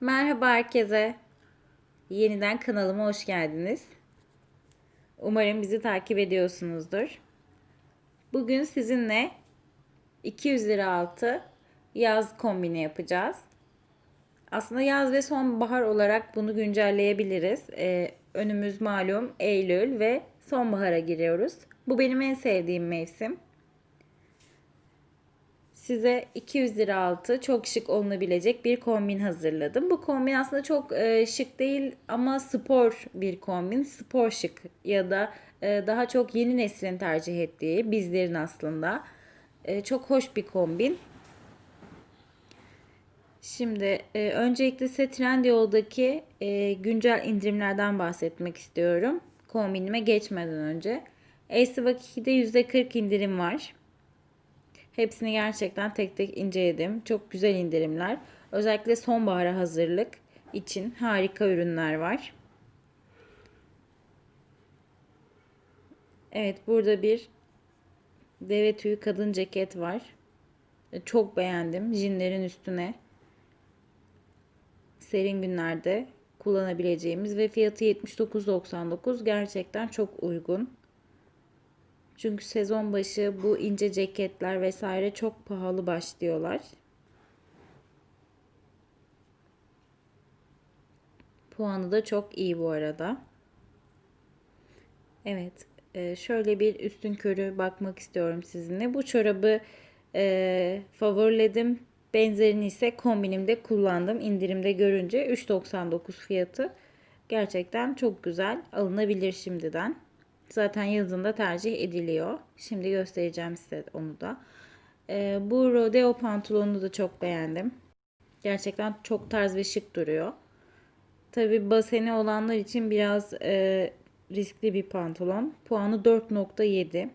Merhaba herkese. Yeniden kanalıma hoş geldiniz. Umarım bizi takip ediyorsunuzdur. Bugün sizinle 200 lira altı yaz kombini yapacağız. Aslında yaz ve sonbahar olarak bunu güncelleyebiliriz. Ee, önümüz malum Eylül ve sonbahara giriyoruz. Bu benim en sevdiğim mevsim size 200 lira altı çok şık olunabilecek bir kombin hazırladım. Bu kombin aslında çok e, şık değil ama spor bir kombin. Spor şık ya da e, daha çok yeni neslin tercih ettiği bizlerin aslında. E, çok hoş bir kombin. Şimdi e, öncelikle size Trendyol'daki e, güncel indirimlerden bahsetmek istiyorum. Kombinime geçmeden önce. Acevak 2'de %40 indirim var. Hepsini gerçekten tek tek inceledim. Çok güzel indirimler. Özellikle sonbahara hazırlık için harika ürünler var. Evet burada bir deve tüyü kadın ceket var. Çok beğendim. Jinlerin üstüne serin günlerde kullanabileceğimiz ve fiyatı 79.99 gerçekten çok uygun. Çünkü sezon başı bu ince ceketler vesaire çok pahalı başlıyorlar. Puanı da çok iyi bu arada. Evet. E, şöyle bir üstün körü bakmak istiyorum sizinle. Bu çorabı e, favoriledim. Benzerini ise kombinimde kullandım. İndirimde görünce 3.99 fiyatı. Gerçekten çok güzel. Alınabilir şimdiden. Zaten yazında tercih ediliyor. Şimdi göstereceğim size onu da. Ee, bu rodeo pantolonunu da çok beğendim. Gerçekten çok tarz ve şık duruyor. Tabi baseni olanlar için biraz e, riskli bir pantolon. Puanı 4.7.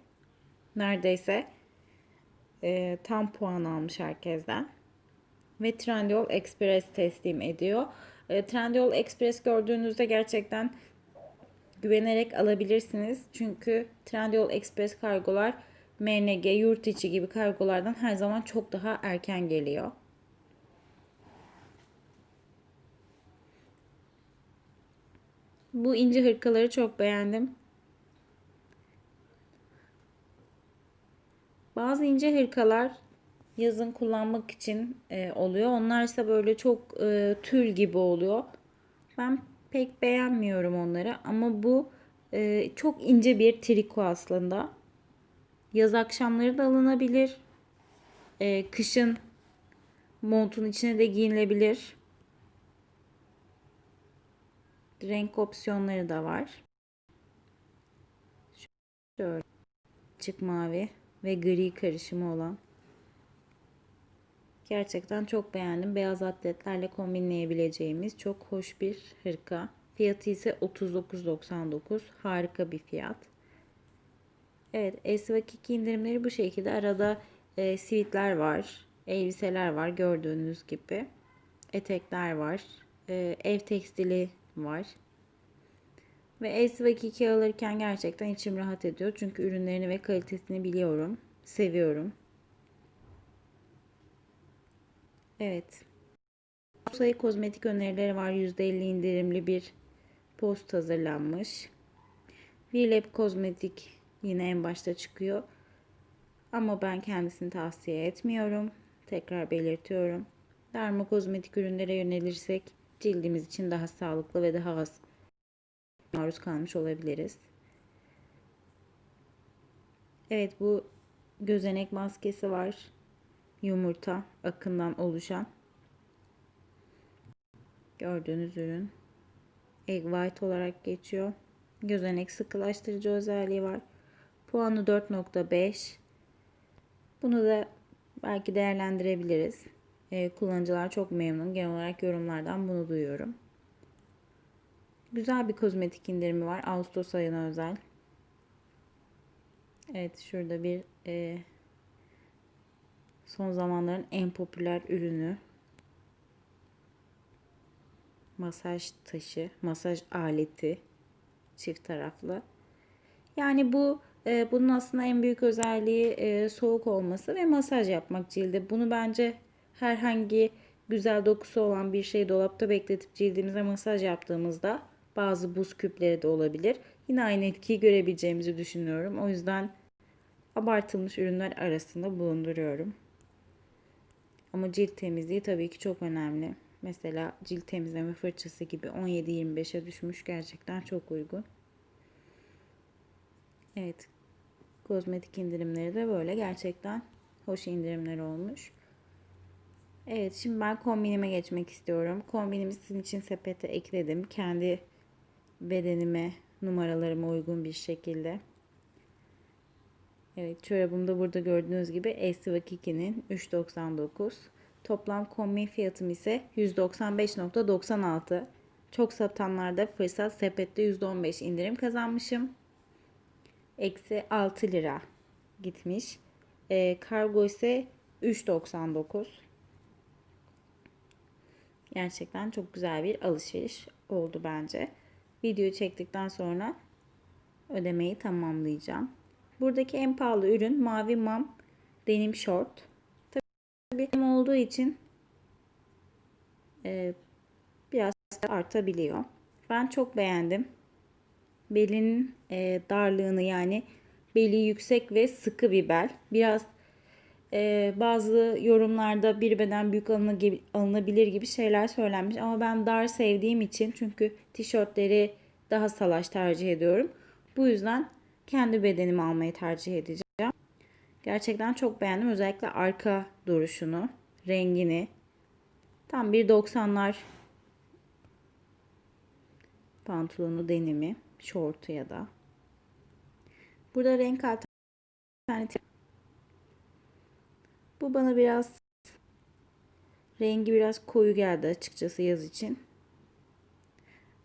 Neredeyse e, tam puan almış herkesten. Ve Trendyol Express teslim ediyor. E, Trendyol Express gördüğünüzde gerçekten güvenerek alabilirsiniz. Çünkü Trendyol Express kargolar MNG, yurt içi gibi kargolardan her zaman çok daha erken geliyor. Bu ince hırkaları çok beğendim. Bazı ince hırkalar yazın kullanmak için e, oluyor. Onlar ise böyle çok e, tül gibi oluyor. Ben pek beğenmiyorum onları ama bu e, çok ince bir triko aslında. Yaz akşamları da alınabilir. E, kışın montun içine de giyinilebilir. Renk opsiyonları da var. Şöyle açık mavi ve gri karışımı olan Gerçekten çok beğendim. Beyaz atletlerle kombinleyebileceğimiz çok hoş bir hırka. Fiyatı ise 39.99. Harika bir fiyat. Evet, Esvak 2 indirimleri bu şekilde. Arada e, sivitler var. Elbiseler var gördüğünüz gibi. Etekler var. E, ev tekstili var. Ve Esvak 2 alırken gerçekten içim rahat ediyor. Çünkü ürünlerini ve kalitesini biliyorum. Seviyorum. Evet. Sayı kozmetik önerileri var. %50 indirimli bir post hazırlanmış. Vilep kozmetik yine en başta çıkıyor. Ama ben kendisini tavsiye etmiyorum. Tekrar belirtiyorum. Derma kozmetik ürünlere yönelirsek cildimiz için daha sağlıklı ve daha az maruz kalmış olabiliriz. Evet bu gözenek maskesi var yumurta akından oluşan gördüğünüz ürün egg white olarak geçiyor. Gözenek sıkılaştırıcı özelliği var. Puanı 4.5. Bunu da belki değerlendirebiliriz. Ee, kullanıcılar çok memnun. Genel olarak yorumlardan bunu duyuyorum. Güzel bir kozmetik indirimi var. Ağustos ayına özel. Evet şurada bir e, Son zamanların en popüler ürünü. Masaj taşı, masaj aleti. Çift taraflı. Yani bu e, bunun aslında en büyük özelliği e, soğuk olması ve masaj yapmak cilde. Bunu bence herhangi güzel dokusu olan bir şeyi dolapta bekletip cildimize masaj yaptığımızda bazı buz küpleri de olabilir. Yine aynı etkiyi görebileceğimizi düşünüyorum. O yüzden abartılmış ürünler arasında bulunduruyorum. Ama cilt temizliği tabii ki çok önemli. Mesela cilt temizleme fırçası gibi 17-25'e düşmüş gerçekten çok uygun. Evet. Kozmetik indirimleri de böyle gerçekten hoş indirimler olmuş. Evet şimdi ben kombinime geçmek istiyorum. Kombinimi sizin için sepete ekledim. Kendi bedenime, numaralarıma uygun bir şekilde. Evet çorabım da burada gördüğünüz gibi Estiva Kiki'nin 3.99. Toplam kombin fiyatım ise 195.96. Çok satanlarda fırsat sepette %15 indirim kazanmışım. Eksi 6 lira gitmiş. E, kargo ise 3.99. Gerçekten çok güzel bir alışveriş oldu bence. Videoyu çektikten sonra ödemeyi tamamlayacağım. Buradaki en pahalı ürün Mavi Mam Denim Short. Tabii olduğu için e, biraz artabiliyor. Ben çok beğendim. Belinin e, darlığını yani beli yüksek ve sıkı bir bel. Biraz e, bazı yorumlarda bir beden büyük alınabilir gibi şeyler söylenmiş. Ama ben dar sevdiğim için çünkü tişörtleri daha salaş tercih ediyorum. Bu yüzden kendi bedenimi almayı tercih edeceğim. Gerçekten çok beğendim. Özellikle arka duruşunu, rengini. Tam bir 90'lar pantolonu denimi, şortu ya da. Burada renk alternatif. Bu bana biraz rengi biraz koyu geldi açıkçası yaz için.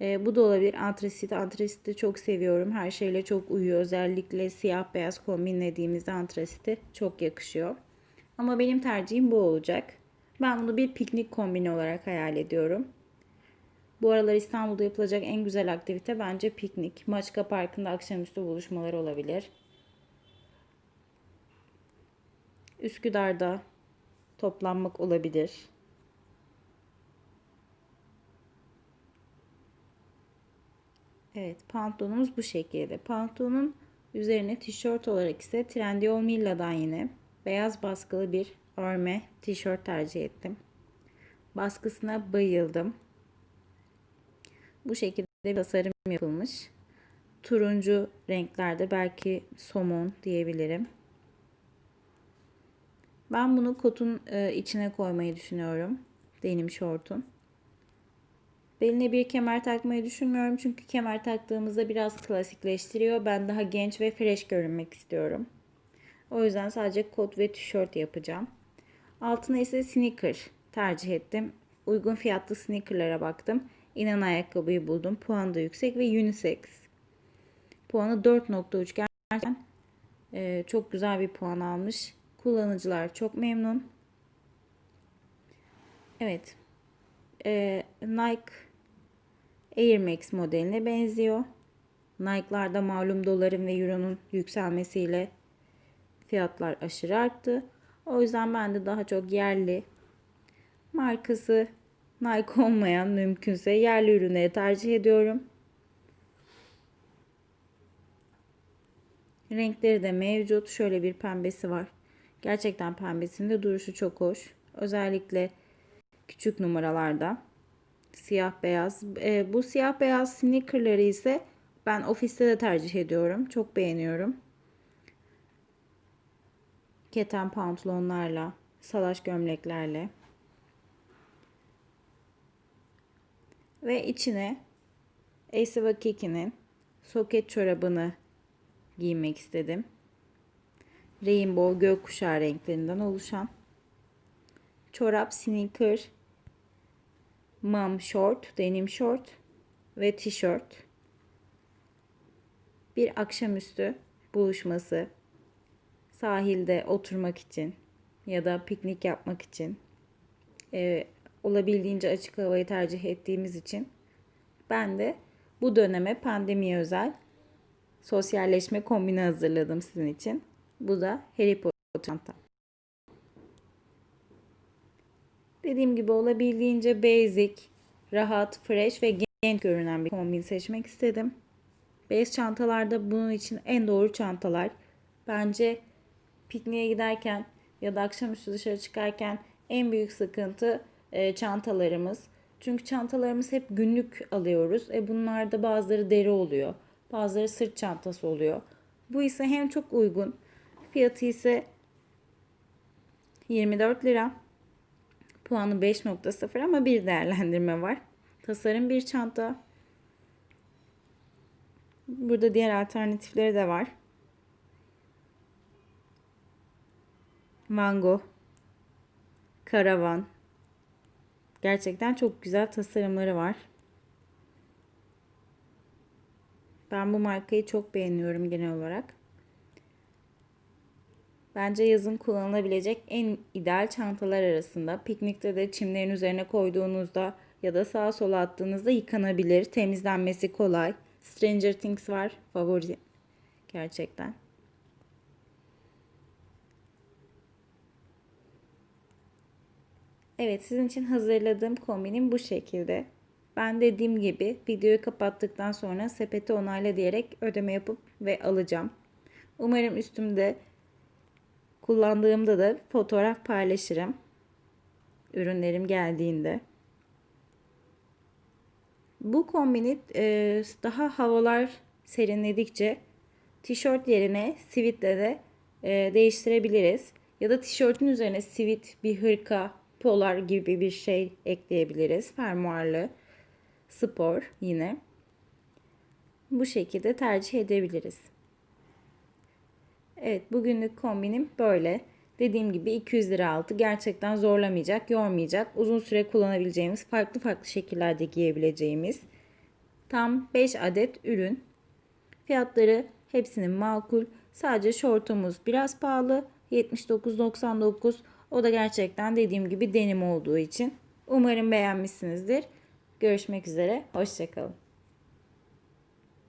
E, bu da olabilir. Antrasit. Antrasiti çok seviyorum. Her şeyle çok uyuyor. Özellikle siyah beyaz kombinlediğimizde antrasiti çok yakışıyor. Ama benim tercihim bu olacak. Ben bunu bir piknik kombini olarak hayal ediyorum. Bu aralar İstanbul'da yapılacak en güzel aktivite bence piknik. Maçka Parkı'nda akşamüstü buluşmalar olabilir. Üsküdar'da toplanmak olabilir. Evet pantolonumuz bu şekilde. Pantolonun üzerine tişört olarak ise Trendyol Milla'dan yine beyaz baskılı bir örme tişört tercih ettim. Baskısına bayıldım. Bu şekilde bir tasarım yapılmış. Turuncu renklerde belki somon diyebilirim. Ben bunu kotun e, içine koymayı düşünüyorum. Denim şortun. Beline bir kemer takmayı düşünmüyorum çünkü kemer taktığımızda biraz klasikleştiriyor. Ben daha genç ve fresh görünmek istiyorum. O yüzden sadece kot ve tişört yapacağım. Altına ise sneaker tercih ettim. Uygun fiyatlı sneakerlara baktım. İnan ayakkabıyı buldum. Puan da yüksek ve unisex. Puanı 4.3 gerçekten e, çok güzel bir puan almış. Kullanıcılar çok memnun. Evet. E, Nike Air Max modeline benziyor. Nike'larda malum doların ve euronun yükselmesiyle fiyatlar aşırı arttı. O yüzden ben de daha çok yerli markası Nike olmayan mümkünse yerli ürünleri tercih ediyorum. Renkleri de mevcut. Şöyle bir pembesi var. Gerçekten pembesinde duruşu çok hoş. Özellikle küçük numaralarda. Siyah beyaz. E, bu siyah beyaz sneakerları ise ben ofiste de tercih ediyorum. Çok beğeniyorum. Keten pantolonlarla, salaş gömleklerle. Ve içine Ace Kiki'nin soket çorabını giymek istedim. Rainbow gökkuşağı renklerinden oluşan çorap, sneaker, mom short, denim short ve tişört. Bir akşamüstü buluşması sahilde oturmak için ya da piknik yapmak için e, olabildiğince açık havayı tercih ettiğimiz için ben de bu döneme pandemiye özel sosyalleşme kombini hazırladım sizin için. Bu da Harry Potter çantam. Dediğim gibi olabildiğince basic, rahat, fresh ve genç görünen bir kombin seçmek istedim. Beyaz çantalar da bunun için en doğru çantalar. Bence pikniğe giderken ya da akşamüstü dışarı çıkarken en büyük sıkıntı e, çantalarımız. Çünkü çantalarımız hep günlük alıyoruz. E bunlarda bazıları deri oluyor. Bazıları sırt çantası oluyor. Bu ise hem çok uygun. Fiyatı ise 24 lira. Puanı 5.0 ama bir değerlendirme var. Tasarım bir çanta. Burada diğer alternatifleri de var. Mango. Karavan. Gerçekten çok güzel tasarımları var. Ben bu markayı çok beğeniyorum genel olarak. Bence yazın kullanılabilecek en ideal çantalar arasında. Piknikte de çimlerin üzerine koyduğunuzda ya da sağa sola attığınızda yıkanabilir. Temizlenmesi kolay. Stranger Things var. Favori gerçekten. Evet sizin için hazırladığım kombinim bu şekilde. Ben dediğim gibi videoyu kapattıktan sonra sepeti onayla diyerek ödeme yapıp ve alacağım. Umarım üstümde kullandığımda da fotoğraf paylaşırım. Ürünlerim geldiğinde. Bu kombini e, daha havalar serinledikçe tişört yerine sivitle de e, değiştirebiliriz. Ya da tişörtün üzerine sivit bir hırka, polar gibi bir şey ekleyebiliriz. Fermuarlı, spor yine. Bu şekilde tercih edebiliriz. Evet bugünlük kombinim böyle. Dediğim gibi 200 lira altı gerçekten zorlamayacak, yormayacak. Uzun süre kullanabileceğimiz, farklı farklı şekillerde giyebileceğimiz tam 5 adet ürün. Fiyatları hepsinin makul. Sadece şortumuz biraz pahalı. 79.99. O da gerçekten dediğim gibi denim olduğu için. Umarım beğenmişsinizdir. Görüşmek üzere. Hoşçakalın.